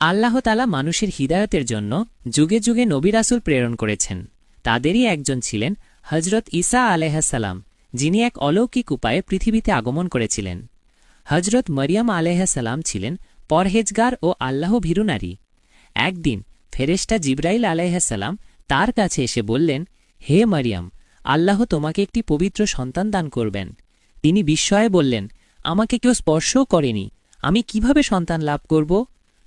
আল্লাহ তালা মানুষের হিদায়তের জন্য যুগে যুগে নবী রাসুল প্রেরণ করেছেন। তাদেরই একজন ছিলেন হজরত ঈসা আলাইহাসাল্লাম যিনি এক অলৌকিক উপায়ে পৃথিবীতে আগমন করেছিলেন। হজরত মরিয়াম আলাইহাসাল্লাম ছিলেন পরহেজগার ও আল্লাহ ভীরু নারী। একদিন ফেরেশতা জিব্রাইল আলাইহাসাল্লাম তার কাছে এসে বললেন, হে মারিয়াম, আল্লাহ তোমাকে একটি পবিত্র সন্তান দান করবেন। তিনি বিস্ময়ে বললেন, আমাকে কেউ স্পর্শও করেনি। আমি কীভাবে সন্তান লাভ করব?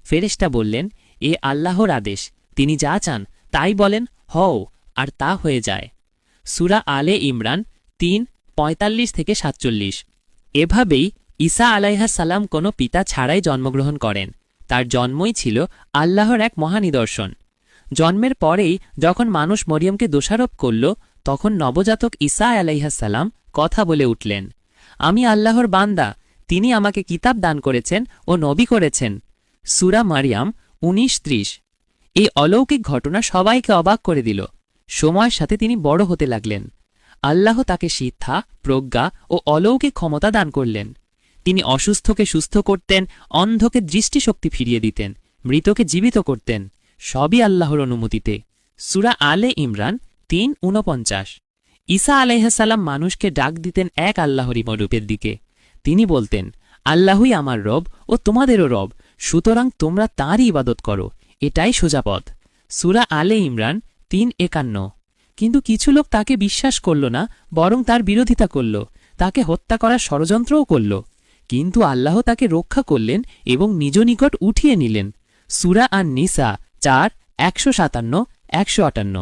ফেরেশতা বললেন, এ আল্লাহর আদেশ। তিনি যা চান, তাই বলেন, হও, আর তা হয়ে যায়। সুরা আলে ইমরান তিন, পঁয়তাল্লিশ থেকে সাতচল্লিশ। এভাবেই ঈসা আলাইহা সালাম কোনো পিতা ছাড়াই জন্মগ্রহণ করেন। তার জন্মই ছিল আল্লাহর এক মহানিদর্শন। জন্মের পরেই যখন মানুষ মরিয়মকে দোষারোপ করল, তখন নবজাতক ঈসা আলাইহাসাল্লাম কথা বলে উঠলেন, আমি আল্লাহর বান্দা, তিনি আমাকে কিতাব দান করেছেন ও নবী করেছেন। সুরা মারিয়াম উনিশ ত্রিশ। এই অলৌকিক ঘটনা সবাইকে অবাক করে দিল। সময়ের সাথে তিনি বড় হতে লাগলেন। আল্লাহ তাকে শিক্ষা, প্রজ্ঞা ও অলৌকিক ক্ষমতা দান করলেন। তিনি অসুস্থকে সুস্থ করতেন, অন্ধকে দৃষ্টিশক্তি ফিরিয়ে দিতেন, মৃতকে জীবিত করতেন, সবই আল্লাহর অনুমতিতে। সুরা আলে ইমরান তিন, ঊনপঞ্চাশ। ঈসা আলাইহাসাল্লাম মানুষকে ডাক দিতেন এক আল্লাহরই মরূপের দিকে। তিনি বলতেন, আল্লাহই আমার রব ও তোমাদেরও রব। সুতরাং তোমরা তাঁরই ইবাদত করো, এটাই সোজা পথ। সুরা আলে ইমরান তিন একান্ন। কিন্তু কিছু লোক তাকে বিশ্বাস করল না, বরং তার বিরোধিতা করল, তাকে হত্যা করার ষড়যন্ত্রও করল। কিন্তু আল্লাহ তাকে রক্ষা করলেন এবং নিজ নিকট উঠিয়ে নিলেন। সুরা আর নিসা চার, একশো সাতান্ন, একশো আটান্ন।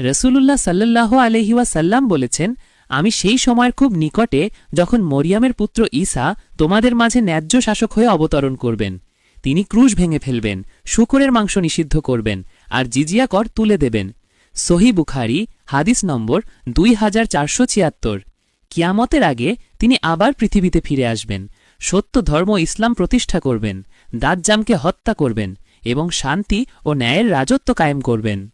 রসুলুল্লাহ সাল্লাহ আলহিওয়া সাল্লাম বলেছেন, আমি সেই সময়ের খুব নিকটে যখন মরিয়ামের পুত্র ঈসা তোমাদের মাঝে ন্যায্য শাসক হয়ে অবতরণ করবেন। তিনি ক্রুশ ভেঙে ফেলবেন, শুকুরের মাংস নিষিদ্ধ করবেন, আর জিজিয়া কর তুলে দেবেন। সহি বুখারি, হাদিস নম্বর দুই হাজার চারশো ছিয়াত্তর। কিয়ামতের আগে তিনি আবার পৃথিবীতে ফিরে আসবেন। সত্য ধর্ম ইসলাম প্রতিষ্ঠা করবেন দাজ্জামকে হত্যা করবেন এবং শান্তি ও ন্যায়ের রাজত্ব কায়েম করবেন।